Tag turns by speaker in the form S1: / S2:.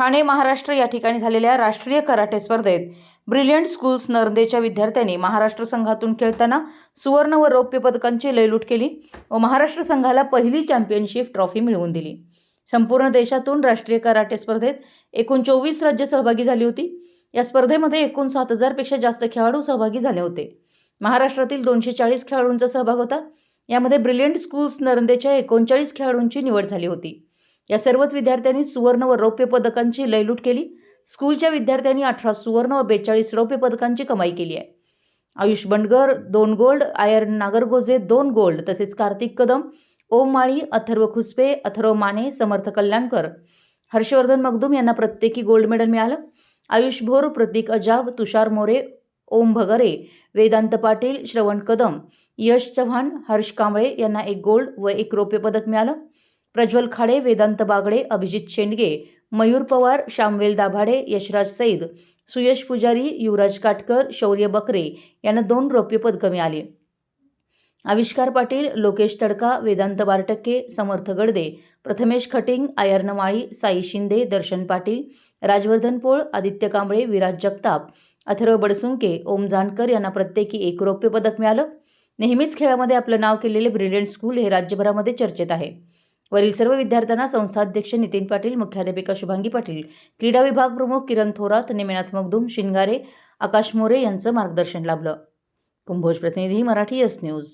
S1: ठाणे महाराष्ट्र या ठिकाणी झालेल्या राष्ट्रीय कराटे स्पर्धेत ब्रिलियंट स्कूल्स नर्देच्या विद्यार्थ्यांनी महाराष्ट्र संघातून खेळताना सुवर्ण व रौप्य पदकांची लयलूट केली व महाराष्ट्र संघाला पहिली चॅम्पियनशिप ट्रॉफी मिळवून दिली. संपूर्ण देशातून राष्ट्रीय कराटे स्पर्धेत एकूण चोवीस राज्य सहभागी झाली होती. या स्पर्धेमध्ये एकूण सात हजारपेक्षा जास्त खेळाडू सहभागी झाले होते. महाराष्ट्रातील दोनशे चाळीस खेळाडूंचा सहभाग होता. यामध्ये ब्रिलियंट स्कूल्स नरंदेच्या एकोणचाळीस खेळाडूंची निवड झाली होती. या सर्वच विद्यार्थ्यांनी सुवर्ण व रौप्य पदकांची लयलूट केली. स्कूलच्या विद्यार्थ्यांनी अठरा सुवर्ण व बेचाळीस रौप्य पदकांची कमाई केली आहे. आयुष बंडगर दोन गोल्ड आयर नागरगोजे दोन गोल्ड तसेच कार्तिक कदम ओम माळी अथर्व खुसपे अथर्व माने समर्थ कल्याणकर हर्षवर्धन मगदूम यांना प्रत्येकी गोल्ड मेडल मिळालं. आयुष भोर प्रतीक अजाब तुषार मोरे ओम भगरे वेदांत पाटील श्रवण कदम यश चव्हाण हर्ष कांबळे यांना एक गोल्ड व एक रौप्य पदक मिळालं. प्रज्वल खाडे वेदांत बागडे अभिजित शेंडगे मयूर पवार श्यामवेल दाभाडे यशराज सईद सुयश पुजारी युवराज काटकर शौर्य बकरे यांना दोन रौप्य पदकं मिळाली. आविष्कार पाटील लोकेश तडका वेदांत बारटक्के समर्थ गडदे प्रथमेश खटिंग आयर्न माळी साई शिंदे दर्शन पाटील राजवर्धन पोळ आदित्य कांबळे विराज जगताप अथर्व बडसुंके ओम जानकर यांना प्रत्येकी एक रौप्य पदक मिळालं. नेहमीच खेळामध्ये आपलं नाव केलेले ब्रिलियंट स्कूल हे राज्यभरामध्ये चर्चेत आहे. वरील सर्व विद्यार्थ्यांना संस्थाध्यक्ष नितीन पाटील मुख्याध्यापिका शुभांगी पाटील क्रीडा विभाग प्रमुख किरण थोरात नेमिनाथ मगदूम शिंगारे आकाश मोरे यांचं मार्गदर्शन लाभलं. कुंभोज प्रतिनिधी मराठी एस न्यूज.